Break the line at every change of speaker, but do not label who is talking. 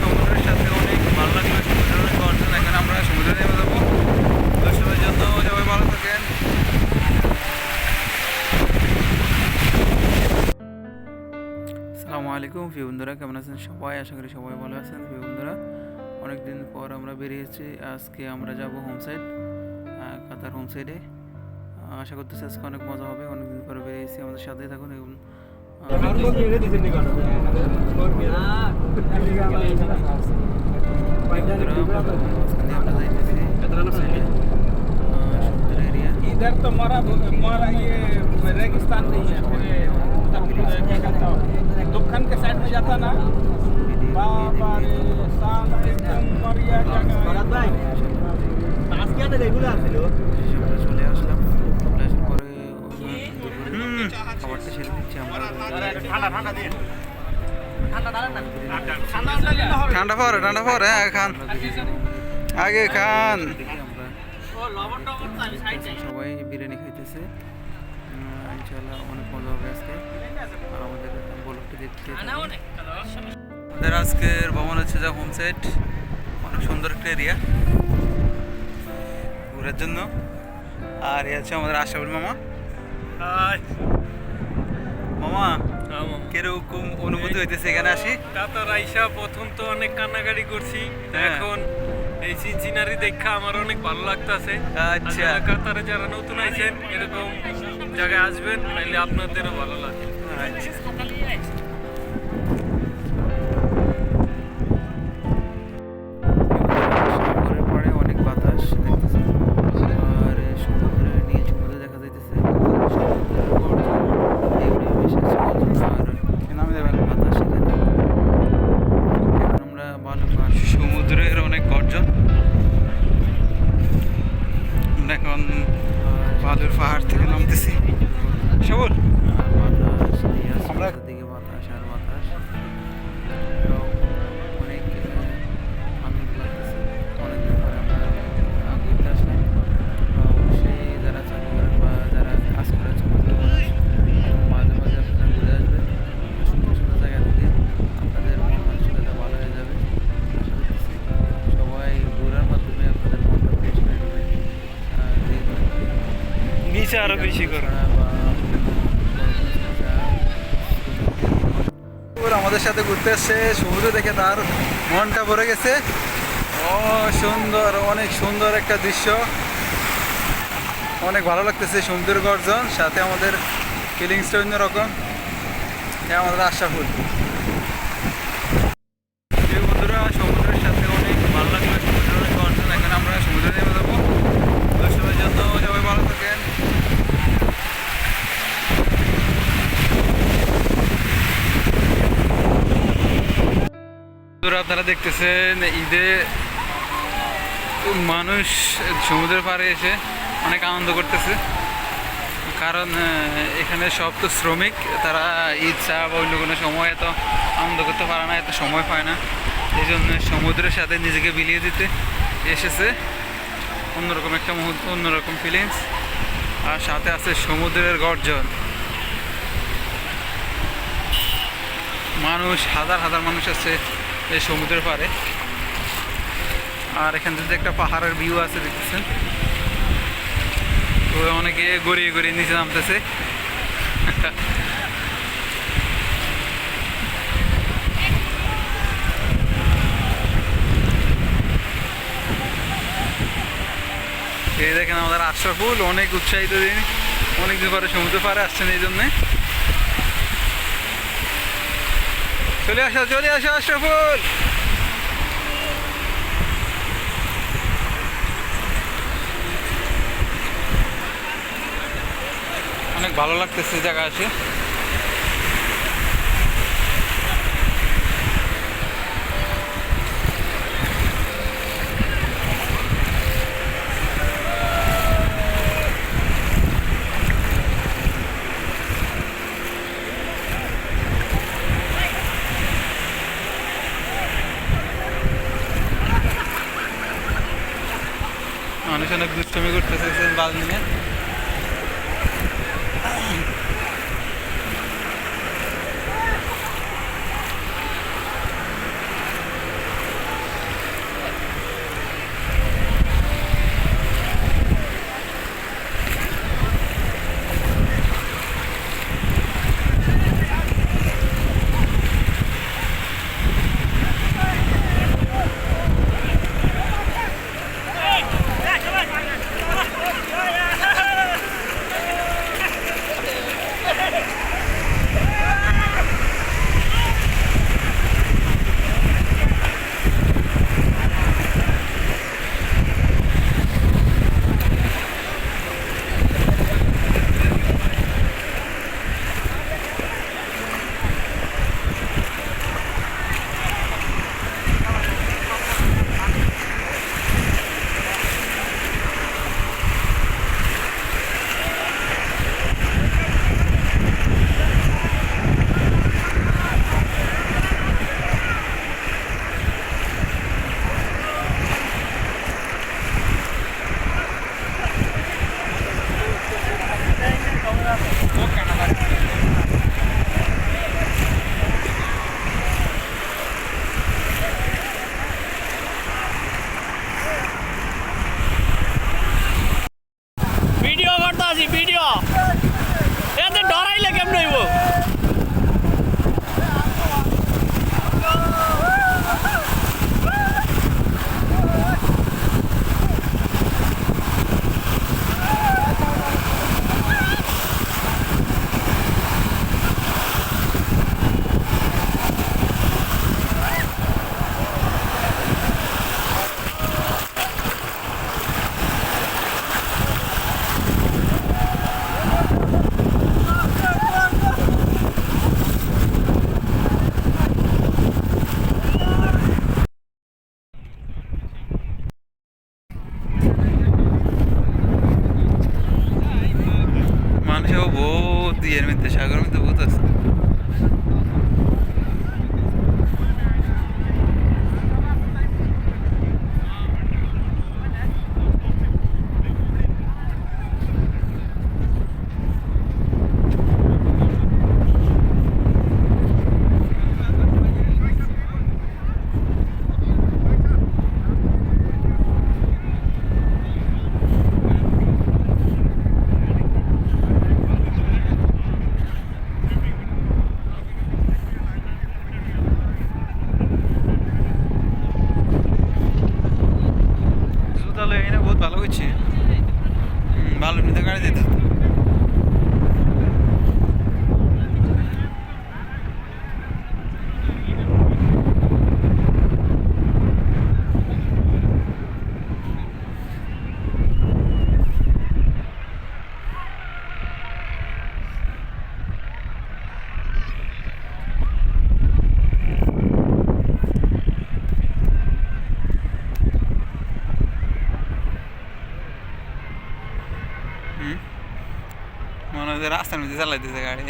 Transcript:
সমুদ্রের সাথে অনেক ভালো লাগল, সমুদ্রের গর্জন আমরা সমুদ্রে নেমে যাব। দর্শনের জন্য সবাই ভালো থাকেন। আসসালামু আলাইকুম, প্রিয় বন্ধুরা, কেমন আছেন সবাই? আশা করি সবাই ভালো আছেন, প্রিয় বন্ধুরা। অনেকদিন পর আমরা বেরিয়েছি। আজকে আমরা যাব হোম সাইড কাতার হোম সাইডে আশা করতেছি আজকে অনেক মজা হবে। অনেকদিন পর বেরিয়েছি। আমাদের সাথেই থাকুন এবং
Bapak,
Maria, Jangan. Barat baik. Tengah sekian ada regular, Tidur. সেরে দিচ্ছি আমরা।
ঠান্ডা
পরে ঠান্ডা পরে হ্যাঁ খান। আগে খান।
ও লবণ টবণ তো আমি সাইড চাই
সবাই বিরিয়ানি খাইতেছে। ইনশাল্লাহ অনেক মজা হবে আজকে। আমাদের বলকটি দেখতে আমাদের আজকের ভ্রমণ হচ্ছে যা হোম সাইট। অনেক সুন্দর একটা এরিয়া ঘোরার জন্য। আর এ হচ্ছে আমাদের আশাবুল মামা। মামা কীরকম অনুভূতি হইতেছে? এখানে আসি।
কাতার আইসা প্রথম তো অনেক কান্নাকাটি করছি।
হ্যাঁ।
এখন এই সিনসিনারি দেখা আমার অনেক ভালো লাগতাছে।
আচ্ছা।
কাতারে যারা নতুন আইছেন এরকম জায়গায় আসবেন তাহলে আপনাদেরও ভালো লাগে নিচে আরও বেশি করো।
আমাদের সাথে ঘুরতে এসছে সমুদ্র দেখে তার মনটা ভরে গেছে। ও সুন্দর অনেক সুন্দর একটা দৃশ্য। অনেক ভালো লাগতেছে সমুদ্রের গর্জন সাথে আমাদের ফিলিংসটা অন্যরকম। এটা আমাদের আশাফুল প্রিয় বন্ধুরা সমুদ্রের সাথে অনেক ভালো লাগল সমুদ্রের গর্জন। এখন আমরা সমুদ্রে নেমে যাব দর্শনের জন্য সবাই ভালো থাকেন বন্ধুরা আপনারা দেখতেছেন ঈদে মানুষ সমুদ্রের পাড়ে এসে অনেক আনন্দ করতেছে। কারণ এখানে সব তো শ্রমিক, তারা ঈদ চা বা অন্য কোনো সময় এত আনন্দ করতে পারে না, এত সময় পায় না। এই জন্য সমুদ্রের সাথে নিজেকে বিলিয়ে দিতে এসেছে। অন্যরকম একটা মুহূর্ত, অন্যরকম ফিলিংস আর সাথে আছে সমুদ্রের গর্জন। মানুষ, হাজার হাজার মানুষ আছে। এই সমুদ্রের পাড়ে। আর এখান থেকে একটা পাহাড়ের ভিউ আছে দেখতেছেন। তো অনেকে গড়িয়ে গড়িয়ে নিচে নামতেছে। এই দেখেন আমাদের আশরাফুল অনেক উৎসাহিত দিন অনেকদিন পরে সমুদ্র পাড়ে আসছেন এই জন্যে। চলে আসো চলে আসো আশরাফুল অনেক ভালো লাগতেছে জায়গা আছে মানুষ অনেক দুষ্টমি করতেছে বাল নিয়ে।
রাস্তার মধ্যে চালাইতেছে গাড়ি